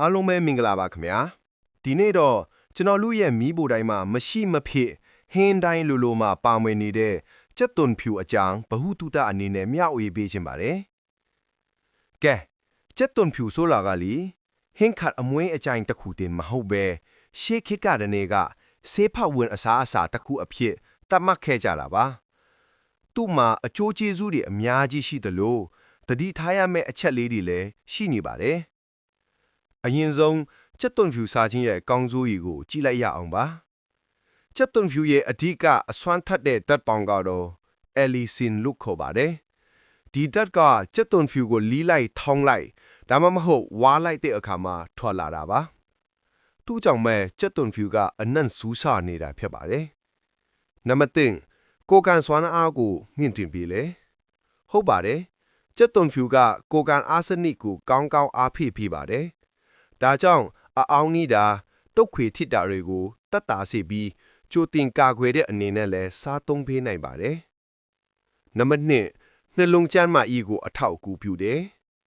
အားလုံးပဲမင်္ဂလာပါခင်ဗျာဒီနေ့တော့ကျွန်တော်လူရဲ့မီးဘိုတိုင်းမှာမရှိမဖြစ်ဟင်းတိုင်းလိုလိုမှာပါဝင်နေတဲ့ကြက်သွန်ဖြူအကြောင်းဘ ഹു တုတအနေနဲ့မျှဝေပေးခြင်းပါတယ်ကဲကြက်သွန်ဖြူဆိုလာကလီဟင်းခတ်အမွေးအကြိုင်တစ်ခုတင်မဟုတ်ပဲရှေးခေတ်ကတည်းကဆေးဖတ်ဝင်အစားအစာတစ်ခုအဖြစ်သတ်မှတ်ခဲ့ကြတာပါသူ့မှာအကျိုးကျေးဇူးတွေအများကြီးရှိသလိုတတိထားရမယ့်အချက်လေးတွေလည်းရှိနေပါတယ် အရင်ဆုံးချက်သွန်ဖြူစားခြင်းရဲ့အကောင်းဆိုးကြီးကိုကြည့်လိုက်ရအောင်ပါချက်သွန်ဖြူရဲ့အဓိကအစွမ်းထက်တဲ့ဓာတ်ပေါင်းကတော့အယ်လီဆင်လို့ခေါ်ပါတယ်ဒီဓာတ်ကချက်သွန်ဖြူကိုလီးလိုက်ထောင်းလိုက်ဒါမှမဟုတ်ဝါလိုက်တဲ့အခါမှာထွက်လာတာပါသူ့ကြောင့်မဲ့ချက်သွန်ဖြူကအနံ့ဆူးဆာနေတာဖြစ်ပါတယ်နံပါတ်3ကိုကန်စွမ်းအားကိုမြင့်တင်ပြီလေဟုတ်ပါတယ်ချက်သွန်ဖြူကကိုကန်အာဆနစ်ကိုကောင်းကောင်းအားဖိပြီးပါတယ် ဒါကြောင့်အအောင်ကြီးတာတုတ်ခွေထစ်တာတွေကိုတတ်တာစေပြီးကြိုတင်ကာကွယ်တဲ့အနေနဲ့လဲစားသုံးပေးနိုင်ပါတယ်။နံပါတ်1နှလုံးကျန်းမာရေးကိုအထောက်အကူပြုတယ်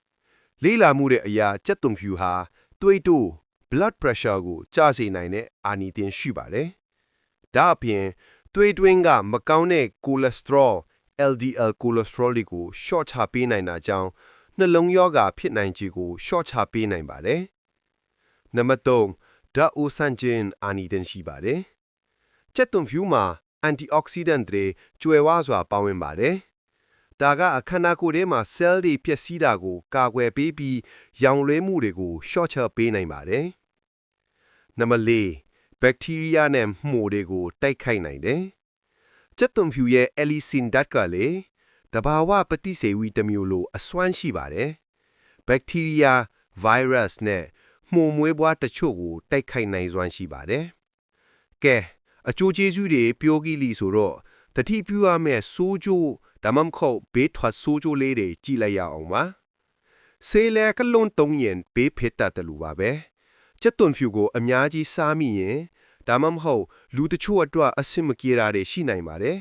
။လေးလာမှုတဲ့အရာကြက်သွန်ဖြူဟာသွေးတိုး blood pressure ကိုကျစေနိုင်တဲ့အာနိသင်ရှိပါတယ်။ဒါအပြင်သွေးတွင်းကမကောင်းတဲ့ cholesterol LDL cholesterol တွေကို short ချပေးနိုင်တာကြောင့်နှလုံးရောဂါဖြစ်နိုင်ခြေကို short ချပေးနိုင်ပါတယ်။ နံပါတ်3ဓာတ်အိုဆန်ဂျင်အာနီဒန်ရှိပါတယ်။ချက်သွန်ဖြူမှာအန်တီအောက်ဆီဒန့်တွေကျွယ်ဝစွာပါဝင်ပါတယ်။ဒါကအခန္ဓာကိုယ်ထဲမှာ cell တွေပျက်စီးတာကိုကာကွယ်ပေးပြီးရောင်လွှဲမှုတွေကို short ချပေးနိုင်ပါတယ်။နံပါတ်4ဘက်တီးရီးယားနဲ့မှိုတွေကိုတိုက်ခိုက်နိုင်တယ်။ချက်သွန်ဖြူရဲ့ allicin ဓာတ်ကလေတဘာဝပฏิစေဝီတစ်မျိုးလိုအစွမ်းရှိပါတယ်။ဘက်တီးရီးယား virus နဲ့ မှုန်မွေးပွားတချို့ကိုတိုက်ခိုက်နိုင်စွမ်းရှိပါတယ်။ကဲအကျိုးကျေးဇူးတွေပြောကြည့်လိဆိုတော့တတိပြုရမယ့်စိုးကျိုးဒါမှမဟုတ်ဘေးထွက်စိုးကျိုးလေးတွေကြည့်လိုက်ရအောင်ပါ။ဆေးလဲကလွန်တုံးရင်ဘေးဖက်တတ်တယ်လို့ပါပဲ။ချက်သွန်ဖြူကိုအများကြီးစားမိရင်ဒါမှမဟုတ်လူတချို့အတွက်အဆင်မပြေတာတွေရှိနိုင်ပါတယ်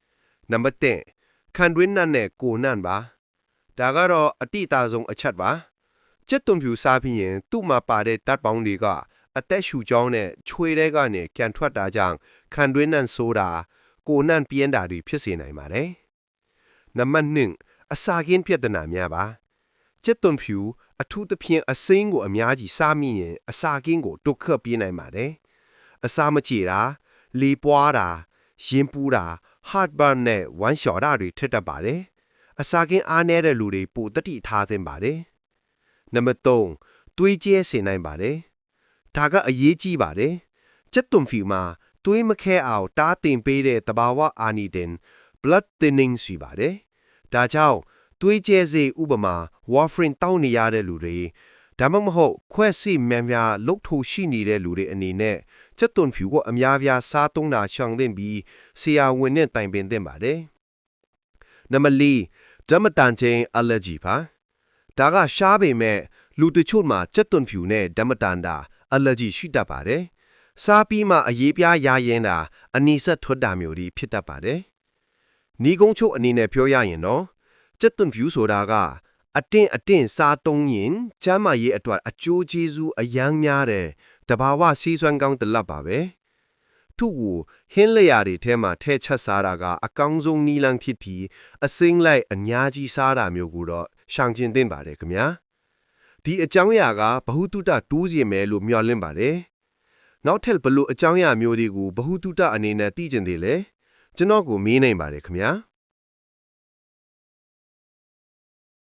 ။နံပါတ်1ခံတွင်းနတ်နဲ့ကိုနန့်ပါ။ဒါကတော့အတိအသာဆုံးအချက်ပါ။ ချက်သွန်ဖြူစားပြီးရင် သူ့မှာပါတဲ့ဓာတ်ပေါင်းတွေကအသက်ရှူကြောင်းနဲ့ချွေတဲ့ကနေကြံထွက်တာကြောင့်ခံတွင်းနန့်ဆိုတာကိုနန့်ပြင်းတာတွေဖြစ်စေနိုင်ပါတယ်။နံပါတ်2အစာကင်းပြဿနာများပါ။ချက်သွန်ဖြူအထူးသဖြင့်အစိမ်းကိုအများကြီးစားမိရင်အစာကင်းကိုဒုက္ခပြင်းနိုင်ပါတယ်။အစာမချေတာလေပွားတာရင်ပူတာ heartburn နဲ့ဝမ်းလျှော်တာတွေထက်တတ်ပါတယ်။အစာကင်းအားနည်းတဲ့လူတွေပိုတတိထားသင့်ပါတယ်။ နံပါတ်3သွေးကျဲစေနိုင်ပါတယ်။ဒါကအရေးကြီးပါတယ်။ချက်သွန်ဖီမှာသွေးမခဲအောင်တားတင်ပေးတဲ့တဘာဝအာနီဒင် blood thinning ရှိပါတယ်။ဒါကြောင့်သွေးကျဲစေဥပမာ warfarin တောင်းနေရတဲ့လူတွေဒါမှမဟုတ်ခွဲစိမြန်များလုတ်ထိုရှိနေတဲ့လူတွေအနေနဲ့ချက်သွန်ဖြူကိုအများပြားစားသုံးတာရှောင်သင့်ပြီးဆရာဝန်နဲ့တိုင်ပင်သင့်ပါတယ်။နံပါတ်၄ဓမ္မတန်ချင်း allergy ပါ။ ဒါကရှားပေမဲ့လူတချို့မှာချက်သွန်ဖြူနဲ့ဓမ္မတန်တာ allergy ရှိတတ်ပါတယ်။စားပြီးမှအရေးပြားရရင်တာအနီဆက်ထွက်တာမျိုးတွေဖြစ်တတ်ပါတယ်။နီကုန်းချုပ်အနေနဲ့ပြောရရင်တော့ချက်သွန်ဖြူဆိုတာကအတင်းအတင်းစားတုံးရင်ကျမ်းမာရေးအတွက်အကျိုးကျေးဇူးအယမ်းများတယ်တဘာဝစီးစွမ်းကောင်းတလပ်ပါပဲ သူ့ကိုဟင်းလျာတွေထဲမှာထဲချက်စားတာကအကောင်းဆုံးနီလန်းဖြစ်ပြီးအစိမ့်လိုက်အများကြီးစားတာမျိုးကိုတော့ရှောင်ကျဉ်သင့်ပါတယ်ခင်ဗျာဒီအကြောင်းအရာကဘ ഹു တုတတိုးစီမယ်လို့မျှော်လင့်ပါတယ်နောက်ထပ်ဘလို့အကြောင်းအရာမျိုးတွေကိုဘ ഹു တုတအနေနဲ့သိကျင်သေးလဲကျွန်တော်ကိုမေးနိုင်ပါတယ်ခင်ဗျာ